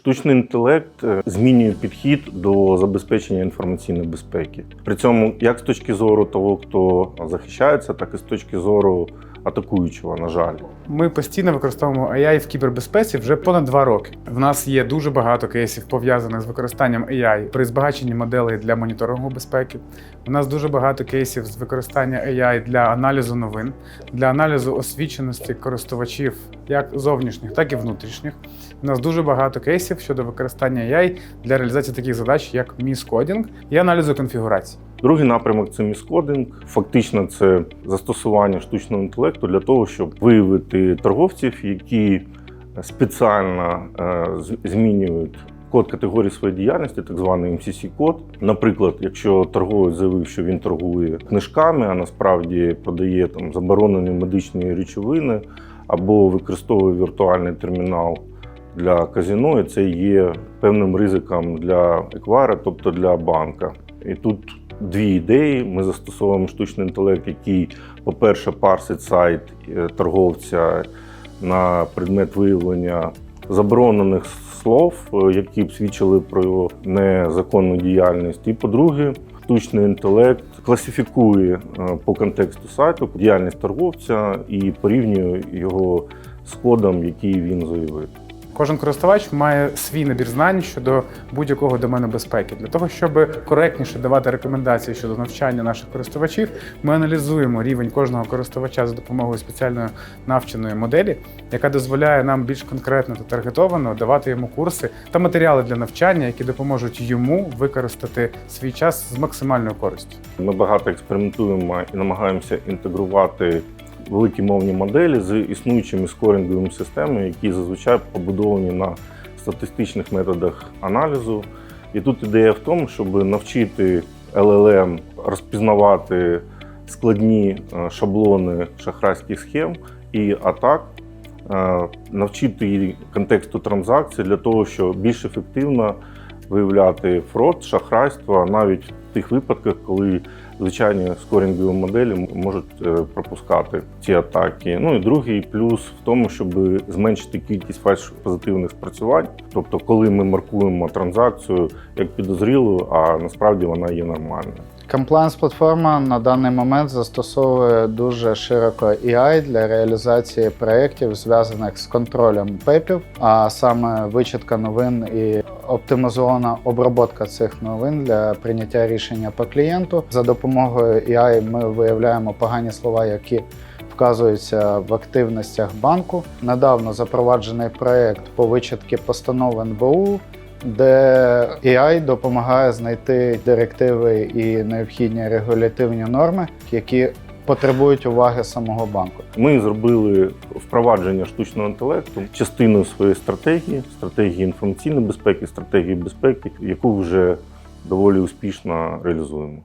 Штучний інтелект е, змінює підхід до забезпечення інформаційної безпеки. При цьому як з точки зору того, хто захищається, так і з точки зору атакуючого, на жаль. Ми постійно використовуємо AI в кібербезпеці вже понад два роки. В нас є дуже багато кейсів пов'язаних з використанням AI при збагаченні моделей для моніторингу безпеки. У нас дуже багато кейсів з використання AI для аналізу новин, для аналізу освіченості користувачів, як зовнішніх, так і внутрішніх. У нас дуже багато кейсів щодо використання AI для реалізації таких задач, як міскодінг і аналізу конфігурацій. Другий напрямок це міскодинг. Фактично, це застосування штучного інтелекту для того, щоб виявити торговців, які спеціально е, змінюють код категорії своєї діяльності, так званий MCC-код. Наприклад, якщо торговець заявив, що він торгує книжками, а насправді продає там заборонені медичні речовини або використовує віртуальний термінал для казино, і це є певним ризиком для еквайра, тобто для банка. І тут дві ідеї. Ми застосовуємо штучний інтелект, який, по-перше, парсить сайт е, торговця на предмет виявлення заборонених слов, е, які б свідчили про його незаконну діяльність. І по-друге, штучний інтелект класифікує е, по контексту сайту діяльність торговця і порівнює його з кодом, який він заявив. Кожен користувач має свій набір знань щодо будь-якого домену безпеки. Для того, щоб коректніше давати рекомендації щодо навчання наших користувачів, ми аналізуємо рівень кожного користувача за допомогою спеціальної навченої моделі, яка дозволяє нам більш конкретно та таргетовано давати йому курси та матеріали для навчання, які допоможуть йому використати свій час з максимальною користю. Ми багато експериментуємо і намагаємося інтегрувати великі мовні моделі з існуючими скоринговими системами, які зазвичай побудовані на статистичних методах аналізу. І тут ідея в тому, щоб навчити LLM розпізнавати складні е, шаблони шахрайських схем і атак, е, навчити її контексту транзакцій для того, щоб більш ефективно виявляти фрод, шахрайство навіть в тих випадках, коли звичайні скорінгові моделі можуть е, пропускати ці атаки. Ну і другий плюс в тому, щоб зменшити кількість фальш-позитивних спрацювань. Тобто, коли ми маркуємо транзакцію як підозрілу, а насправді вона є нормальною. Compliance платформа на даний момент застосовує дуже широко AI для реалізації проєктів, зв'язаних з контролем ПЕПів, а саме вичитка новин і оптимізована обробка цих новин для прийняття рішення по клієнту. За допомогою AI ми виявляємо погані слова, які вказуються в активностях банку. Недавно запроваджений проєкт по вичитки постанов НБУ де AI допомагає знайти директиви і необхідні регулятивні норми, які потребують уваги самого банку. Ми зробили впровадження штучного інтелекту частиною своєї стратегії, стратегії інформаційної безпеки, стратегії безпеки, яку вже доволі успішно реалізуємо.